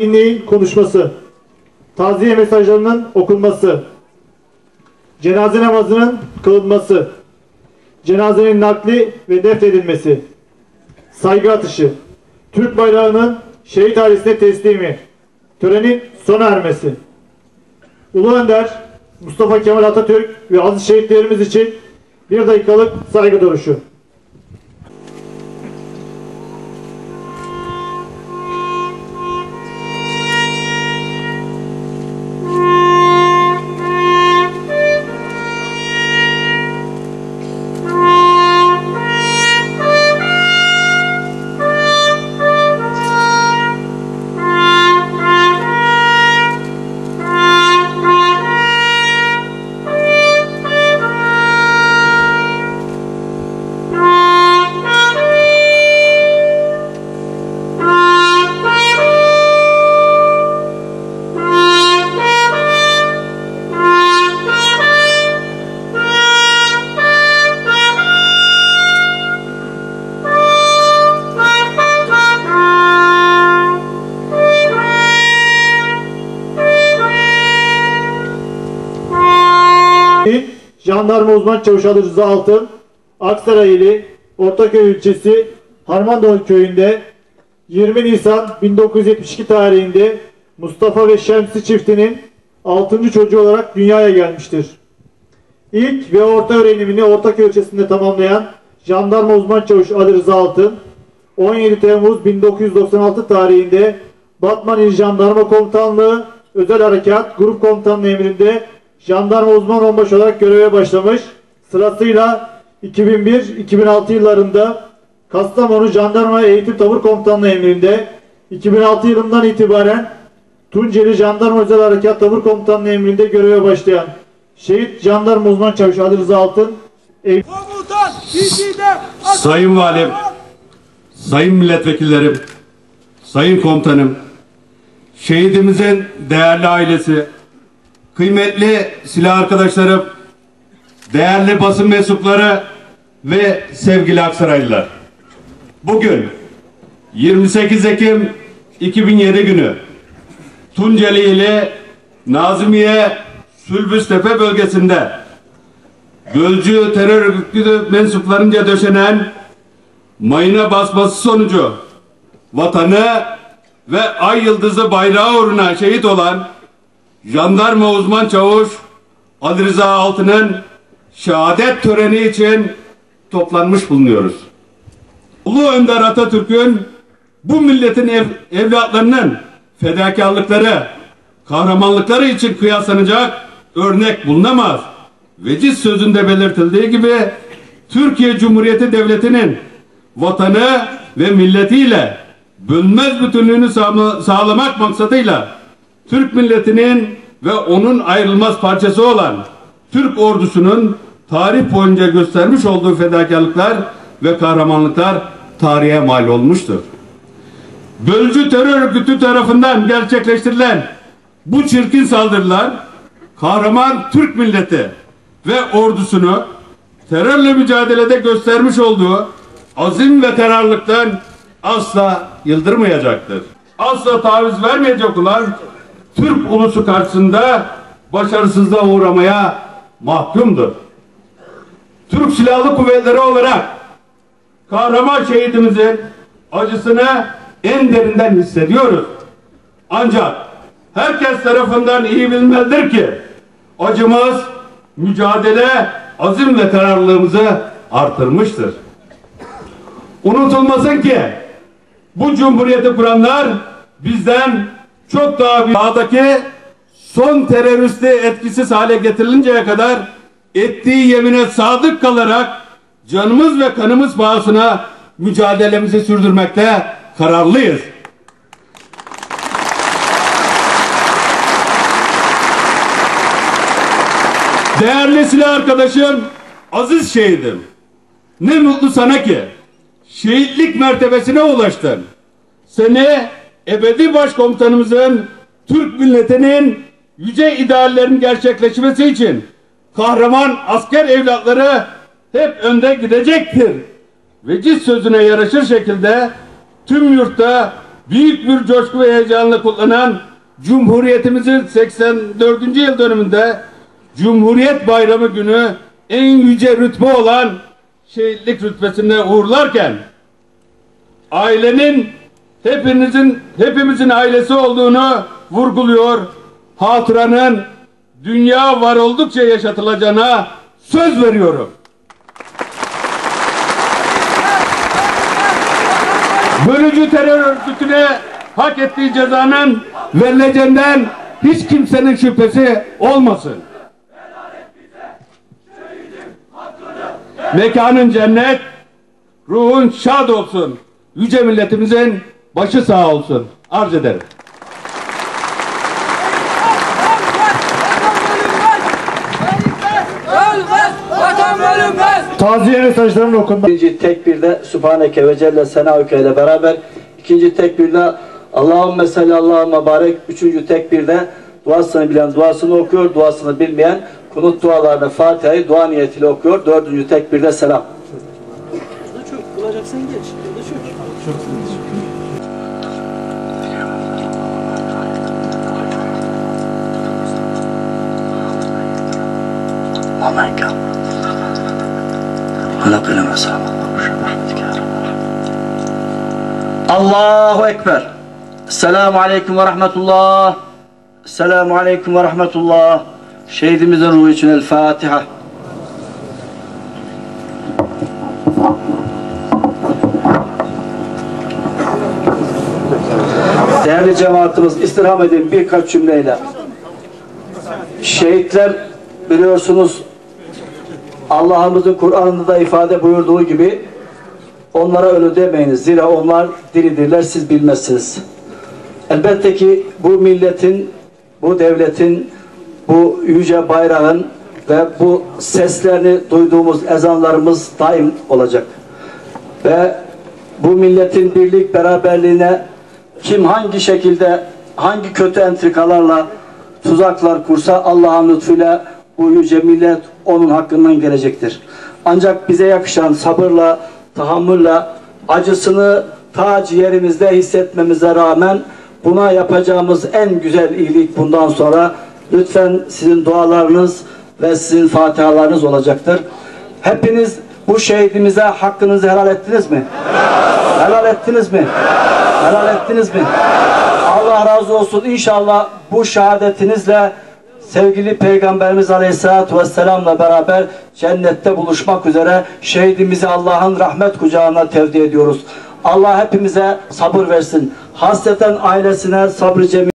Dinleyin konuşması, taziye mesajlarının okunması, cenaze namazının kılınması, cenazenin nakli ve defnedilmesi, saygı atışı, Türk bayrağının şehit ailesine teslimi, törenin sona ermesi. Ulu Önder, Mustafa Kemal Atatürk ve aziz şehitlerimiz için bir dakikalık saygı duruşu. Jandarma uzman çavuş Ali Rıza Altın, Aksaray ili Ortaköy ilçesi Harmandalı köyünde 20 Nisan 1972 tarihinde Mustafa ve Şemsi çiftinin 6. çocuğu olarak dünyaya gelmiştir. İlk ve orta öğrenimini Ortaköy ilçesinde tamamlayan Jandarma uzman çavuş Ali Rıza Altın, 17 Temmuz 1996 tarihinde Batman İl Jandarma Komutanlığı Özel Harekat Grup Komutanlığı emrinde jandarma uzman onbaşı olarak göreve başlamış. Sırasıyla 2001-2006 yıllarında Kastamonu Jandarma Eğitim Tavır Komutanlığı emrinde 2006 yılından itibaren Tunceli Jandarma Özel Harekat Tavır Komutanlığı emrinde göreve başlayan Şehit Jandarma Uzman Çavuş Ali Rıza Altın eğitim Komutan Sayın Valim, Sayın Milletvekillerim, Sayın Komutanım, şehidimizin değerli ailesi, kıymetli silah arkadaşlarım, değerli basın mensupları ve sevgili Aksaraylılar. Bugün 28 Ekim 2007 günü Tunceli ili Nazımiye Sülbüstepe bölgesinde Gölcü terör örgütü mensuplarınca döşenen mayına basması sonucu vatanı ve ay yıldızı bayrağı uğruna şehit olan jandarma uzman çavuş Ali Rıza Altın'ın şehadet töreni için toplanmış bulunuyoruz. Ulu Önder Atatürk'ün bu milletin ev, evlatlarının fedakarlıkları, kahramanlıkları için kıyaslanacak örnek bulunamaz. Veciz sözünde belirtildiği gibi Türkiye Cumhuriyeti Devleti'nin vatanı ve milletiyle bölünmez bütünlüğünü sağlamak maksadıyla Türk milletinin ve onun ayrılmaz parçası olan Türk ordusunun tarih boyunca göstermiş olduğu fedakarlıklar ve kahramanlıklar tarihe mal olmuştur. Bölücü terör örgütü tarafından gerçekleştirilen bu çirkin saldırılar kahraman Türk milleti ve ordusunu terörle mücadelede göstermiş olduğu azim ve kararlılıktan asla yıldırmayacaktır. Asla taviz vermeyecek olan Türk ulusu karşısında başarısızlığa uğramaya mahkumdur. Türk Silahlı Kuvvetleri olarak kahraman şehidimizin acısını en derinden hissediyoruz. Ancak herkes tarafından iyi bilmelidir ki acımız mücadele, azim ve kararlılığımızı artırmıştır. Unutulmasın ki bu cumhuriyeti kuranlar bizden çok daha bir dağdaki son teröristi etkisiz hale getirilinceye kadar ettiği yemine sadık kalarak canımız ve kanımız pahasına mücadelemizi sürdürmekte kararlıyız. Değerli silah arkadaşım, aziz şehidim. Ne mutlu sana ki şehitlik mertebesine ulaştın. Seni ebedi başkomutanımızın Türk milletinin yüce ideallerin gerçekleşmesi için kahraman asker evlatları hep önde gidecektir. Veciz sözüne yaraşır şekilde tüm yurtta büyük bir coşku ve heyecanla kutlanan Cumhuriyetimizin 84. yıl dönümünde Cumhuriyet Bayramı günü en yüce rütbe olan şehitlik rütbesine uğurlarken ailenin hepinizin hepimizin ailesi olduğunu vurguluyor. Hatıranın dünya var oldukça yaşatılacağına söz veriyorum. Bölücü terör örgütüne hak ettiği cezanın verileceğinden hiç kimsenin şüphesi olmasın. Mekanın cennet, ruhun şad olsun. Yüce milletimizin başı sağ olsun. Arz ederim. Taziye mesajlarının okundu. İkinci tekbirde Sübhaneke ve Celle Senavüke ile beraber ikinci tekbirde Allahümme salli Allahümme barek üçüncü tekbirde duasını bilen duasını okuyor duasını bilmeyen kunut dualarını Fatiha'yı dua niyetiyle okuyor dördüncü tekbirde selam Amen ya Halakına mesela Allahu Ekber. Selamun Aleyküm ve Rahmetullah. Selamun Aleyküm ve Rahmetullah. Şehidimizin ruhu için El Fatiha. Değerli cemaatimiz istirham edin birkaç cümleyle. Şehitler biliyorsunuz Allah'ımızın Kur'an'ında da ifade buyurduğu gibi onlara ölü demeyiniz. Zira onlar diridirler siz bilmezsiniz. Elbette ki bu milletin, bu devletin, bu yüce bayrağın ve bu seslerini duyduğumuz ezanlarımız daim olacak. Ve bu milletin birlik beraberliğine kim hangi şekilde hangi kötü entrikalarla tuzaklar kursa Allah'ın lütfuyla bu yüce millet onun hakkından gelecektir. Ancak bize yakışan sabırla, tahammülle acısını ta ciğerimizde hissetmemize rağmen buna yapacağımız en güzel iyilik bundan sonra lütfen sizin dualarınız ve sizin fatihalarınız olacaktır. Hepiniz bu şehidimize hakkınızı helal ettiniz mi? Helal ettiniz mi? Helal ettiniz mi? Allah razı olsun. İnşallah bu şehadetinizle sevgili Peygamberimiz Aleyhisselatü Vesselam'la beraber cennette buluşmak üzere şehidimizi Allah'ın rahmet kucağına tevdi ediyoruz. Allah hepimize sabır versin. Hasreten ailesine sabrı cemil